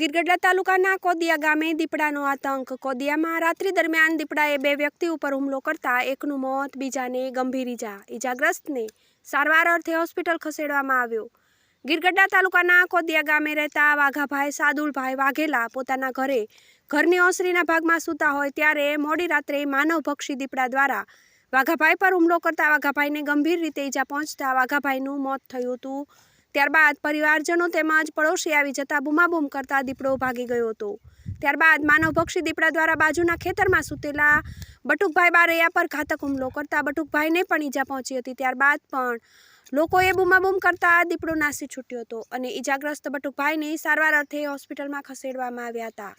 ગીરગઢડા તાલુકાના કોદિયા ગામે દીપડાનો આતંક. કોદિયામાં રાત્રિ દરમિયાન દીપડાએ બે વ્યક્તિ ઉપર હુમલો કરતા એકનું મોત, બીજાને ગંભીર ઈજા. ઈજાગ્રસ્તને સારવાર અર્થે હોસ્પિટલ ખસેડવામાં આવ્યો. ગીરગઢડા તાલુકાના કોદિયા ગામે રહેતા વાઘાભાઈ સાદુલભાઈ વાઘેલા પોતાના ઘરે ઘરની ઓસરીના ભાગમાં સૂતા હોય ત્યારે મોડી રાત્રે માનવભક્ષી દીપડા દ્વારા વાઘાભાઈ પર હુમલો કરતા વાઘાભાઈને ગંભીર રીતે ઈજા પહોંચતા વાઘાભાઈનું મોત થયું હતું. ત્યારબાદ પરિવારજનો તેમજ પડોશી આવી જતા બૂમાબૂમ કરતા દીપડો ભાગી ગયો હતો. ત્યારબાદ માનવભક્ષી દીપડા દ્વારા બાજુના ખેતરમાં સૂતેલા બટુકભાઈ બારૈયા પર ઘાતક હુમલો કરતા બટુકભાઈને પણ ઈજા પહોંચી હતી. ત્યારબાદ પણ લોકોએ બૂમાબૂમ કરતા દીપડો નાસી છૂટ્યો હતો અને ઈજાગ્રસ્ત બટુકભાઈને સારવાર અર્થે હોસ્પિટલમાં ખસેડવામાં આવ્યા હતા.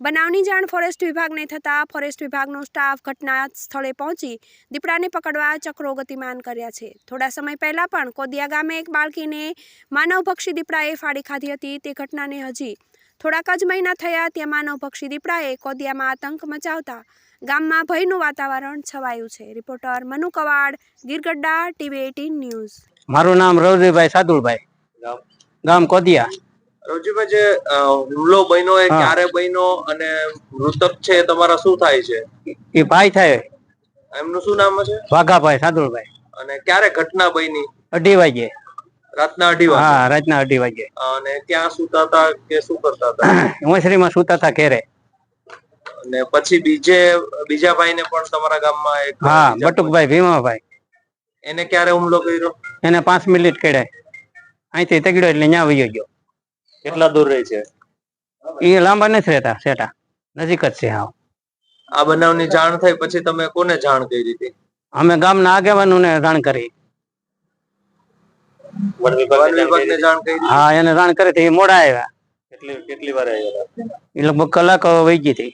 બનાવની જાણ ફોરેસ્ટ વિભાગને થતાં ફોરેસ્ટ વિભાગનો સ્ટાફ ઘટના સ્થળે પહોંચી દીપડાને પકડવા ચક્રો ગતિમાન કર્યા છે. થોડા સમય પહેલા પણ કોદિયા ગામે એક બાળકીને માનવભક્ષી દીપડાએ ફાડી ખાધી હતી. તે ઘટનાને હજી થોડાક જ મહિના થયા ત્યાં માનવભક્ષી દીપડાએ કોદિયામાં આતંક મચાવતા ગામમાં ભયનું વાતાવરણ છવાયું છે. Reporter Manu Kavad Girgadhada TV eighteen news. મારું નામ રવજીભાઈ સાદુલભાઈ. ગામ કોદિયા. રવજીભાઈ જે હુમલો બન્યો એ ક્યારે બન્યો અને મૃતક છે તમારા શું થાય છે? એ ભાઈ થાય. એમનું શું નામ છે વાઘાભાઈ સાદુલભાઈ. અને ક્યારે ઘટના બની? અઢી વાગે. રાતના અઢી વાગે? હા રાતના અઢી વાગે. અને ક્યાં સુતા હતા કે શું કરતા હતા? ઓસરીમાં સૂતા હતા ઘેરે. અને પછી બીજે બીજા ભાઈને પણ તમારા ગામમાં એક હા બટુકભાઈ ભીમાભાઈ. એને ક્યારે હુમલો કર્યો? એને પાંચ મિનિટ કેડે અહીંથી તગડ્યો એટલે ત્યાં વયો ગયો. કેટલા દૂર રહે છે? એ લાંબા નથી રહેતા સેટા. નજીક જ છે હાવ આ બનાવની જાણ થઈ પછી તમે કોને જાણ કરી દીધી? અમે ગામના આગેવાનોને જાણ કરી. વન વિભાગને જાણ કરી હા એને જાણ કરી હતી મોડા આવ્યા. કેટલી કેટલી વાર આવ્યા એ લગભગ કલાક વહી ગઈ હતી.